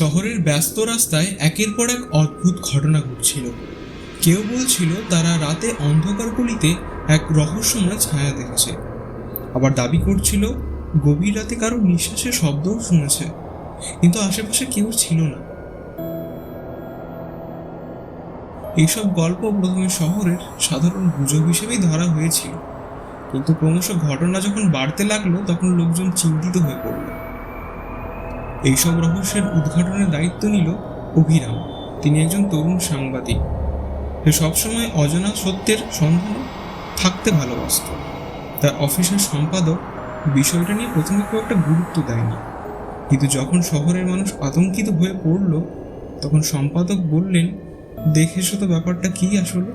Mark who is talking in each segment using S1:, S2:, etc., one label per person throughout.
S1: শহরের ব্যস্ত রাস্তায় একের পর এক অদ্ভুত ঘটনা ঘটছিল। কেউ বলছিল তারা রাতে অন্ধকার গলিতে এক রহস্যময় ছায়া দেখেছে। আবার দাবি করছিল, গভীর রাতে কারও নিঃশ্বাসের শব্দও শুনেছে। কিন্তু আশেপাশে কেউ ছিল না। এইসব গল্প প্রথমে শহরের সাধারণ গুজব হিসেবেই ধরা হয়েছিল। কিন্তু ক্রমশ ঘটনা যখন বাড়তে লাগল, তখন লোকজন চিন্তিত হয়ে পড়ল। এইসব রহস্যের উদ্ঘাটনের দায়িত্ব নিল অভিরাম। তিনি একজন তরুণ সাংবাদিক। সে সবসময় অজানা সত্যের সন্ধানে থাকতে ভালোবাসত। তার অফিসের সম্পাদক বিষয়টা নিয়ে প্রথমে খুব একটা গুরুত্ব দেয়নি। কিন্তু যখন শহরের মানুষ আতঙ্কিত হয়ে পড়ল, তখন সম্পাদক বললেন, দেখে এসো তো ব্যাপারটা কি আসলে?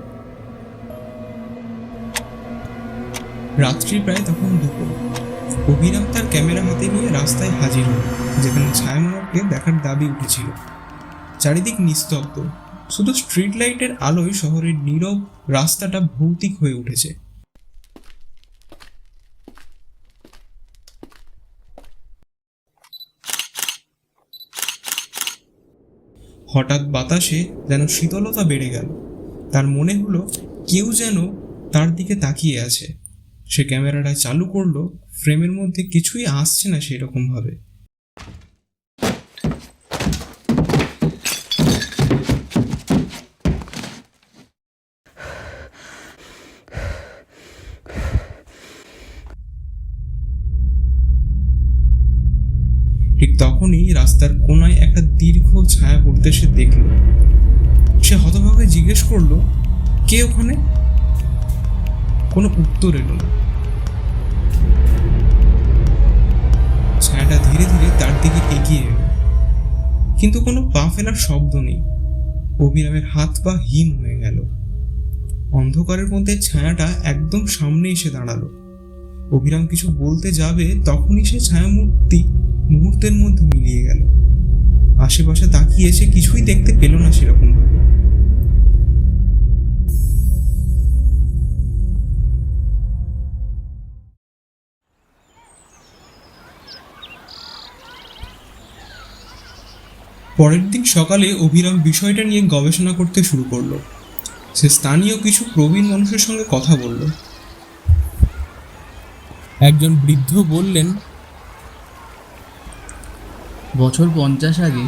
S1: রাত্রি প্রায় তখন দুপুর। অভিরাম তার ক্যামেরা হাতে নিয়ে রাস্তায় হাজির হল যেখানে ছায়ামানবকে দেখার দাবি উঠেছিল। চারিদিক নিস্তব্ধ। শুধু স্ট্রিট লাইটের আলোয় শহরের নীরব রাস্তাটা ভৌতিক হয়ে উঠেছে। হঠাৎ বাতাসে যেন শীতলতা বেড়ে গেল। তার মনে হলো কেউ যেন তার দিকে তাকিয়ে আছে। সে ক্যামেরাটা চালু করল, ফ্রেমের মধ্যে কিছুই আসছে না সেরকম ভাবে ঠিক তখনই রাস্তার কোনায় একটা দীর্ঘ ছায়া পড়তে সে দেখল। সে হতভাবে জিজ্ঞেস করল, কে ওখানে? কোনো উত্তর এলো না। ছায়াটা ধীরে ধীরে তার দিকে এগিয়ে এলো। কিন্তু কোনো পা ফেলার শব্দ নেই। অভিরামের হাত পা হিম হয়ে গেল। অন্ধকারের মধ্যে ছায়াটা একদম সামনে এসে দাঁড়াল। অভিরাম কিছু বলতে যাবে তখনই সে ছায়ামূর্তি মুহূর্তের মধ্যে মিলিয়ে গেল। আশেপাশে তাকিয়ে সে কিছুই দেখতে পেল না সেরকম পরের দিন সকালে অভিরাম বিষয়টা নিয়ে গবেষণা করতে শুরু করল। সে স্থানীয় কিছু প্রবীণ মানুষের সঙ্গে কথা বলল। একজন বৃদ্ধ বললেন
S2: বছর পঞ্চাশ আগে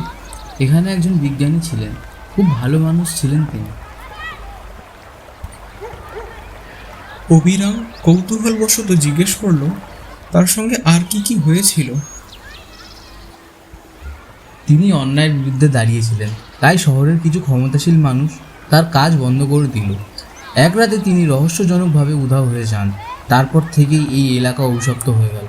S2: এখানে একজন বিজ্ঞানী ছিলেন। খুব ভালো মানুষ ছিলেন তিনি।
S1: অভিরাম কৌতূহলবশত জিজ্ঞেস করল তার সঙ্গে আর কি কি হয়েছিল?
S2: তিনি অন্যায়ের বিরুদ্ধে দাঁড়িয়েছিলেন। তাই শহরের কিছু ক্ষমতাশীল মানুষ তার কাজ বন্ধ করে দিল। এক রাতে তিনি রহস্যজনকভাবে উধাও হয়ে যান। তারপর থেকেই এই এলাকা অভিশপ্ত হয়ে গেল।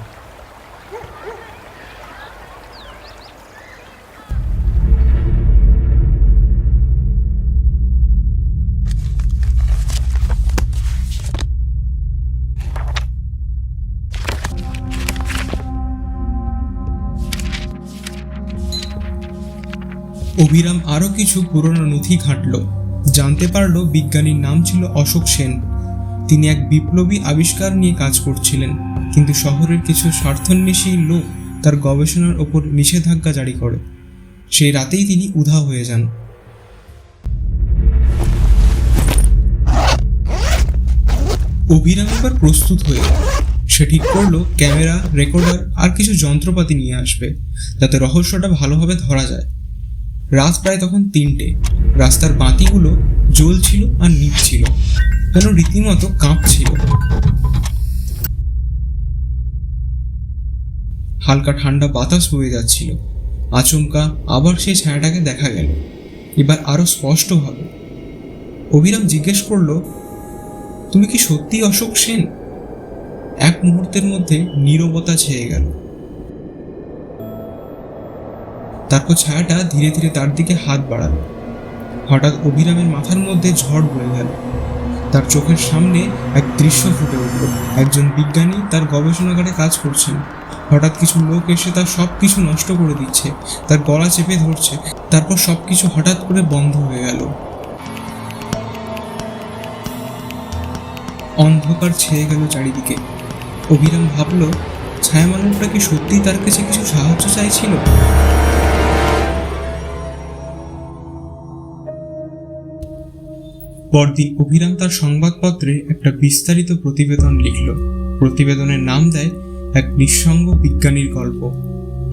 S1: অভিরাম আরও কিছু পুরনো নথি ঘাঁটল। জানতে পারল বিজ্ঞানীর নাম ছিল অশোক সেন। তিনি এক বিপ্লবী আবিষ্কার নিয়ে কাজ করছিলেন, কিন্তু শহরের কিছু স্বার্থন্বেষী লোক তার গবেষণার ওপর নিষেধাজ্ঞা জারি করে। সেই রাতেই তিনি উধাও হয়ে যান। অভিরাম এবার প্রস্তুত হয়ে। সে ঠিক করল ক্যামেরা, রেকর্ডার আর কিছু যন্ত্রপাতি নিয়ে আসবে, যাতে রহস্যটা ভালোভাবে ধরা যায়। রাত প্রায় তখন তিনটে। রাস্তার বাতিগুলো জ্বলছিল আর নিভছিল যেন রীতিমতো কাঁপছিল। হালকা ঠান্ডা বাতাস বয়ে যাচ্ছিল। আচমকা আবার সেই ছায়াটাকে দেখা গেল। এবার আরও স্পষ্টভাবে অভিরাম জিজ্ঞেস করল, তুমি কি সত্যি অশোক সেন? এক মুহূর্তের মধ্যে নীরবতা ছেয়ে গেল। তারপর ছায়াটা ধীরে ধীরে তার দিকে হাত বাড়াল। হঠাৎ অভিরামের মাথার মধ্যে ঝড় বয়ে গেল। তার চোখের সামনে এক দৃশ্য ফুটে উঠল। একজন বিজ্ঞানী তার গবেষণাগারে কাজ করছেন। হঠাৎ কিছু লোক এসে তার সব কিছু নষ্ট করে দিচ্ছে, তার গলা চেপে ধরছে, তারপর সব কিছু হঠাৎ করে বন্ধ হয়ে গেল। অন্ধকার ছেয়ে গেল চারিদিকে। অভিরাম ভাবল ছায়া মানবটা কি সত্যিই তার কাছে কিছু সাহায্য চাইছিল? পরদিন অভিরাম তার সংবাদপত্রে একটা বিস্তারিত প্রতিবেদন লিখল। প্রতিবেদনের নাম দেয় এক নিঃসঙ্গ বিজ্ঞানীর গল্প।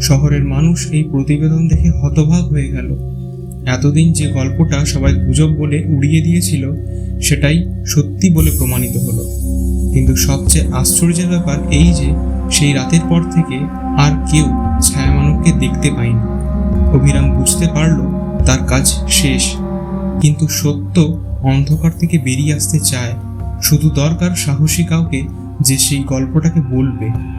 S1: শহরের মানুষ এই প্রতিবেদন দেখে হতবাক হয়ে গেল। এতদিন যে গল্পটা সবাই গুজব বলে উড়িয়ে দিয়েছিল, সেটাই সত্যি বলে প্রমাণিত হলো। কিন্তু সবচেয়ে আশ্চর্যের ব্যাপার এই যে, সেই রাতের পর থেকে আর কেউ ছায়ামানবকে দেখতে পায়নি। অভিরাম বুঝতে পারল তার কাজ শেষ। কিন্তু সত্য অন্ধকার থেকে বেরিয়ে আসতে চায়। শুধু দরকার সাহসী কাউকে যে সেই গল্পটাকে বলবে।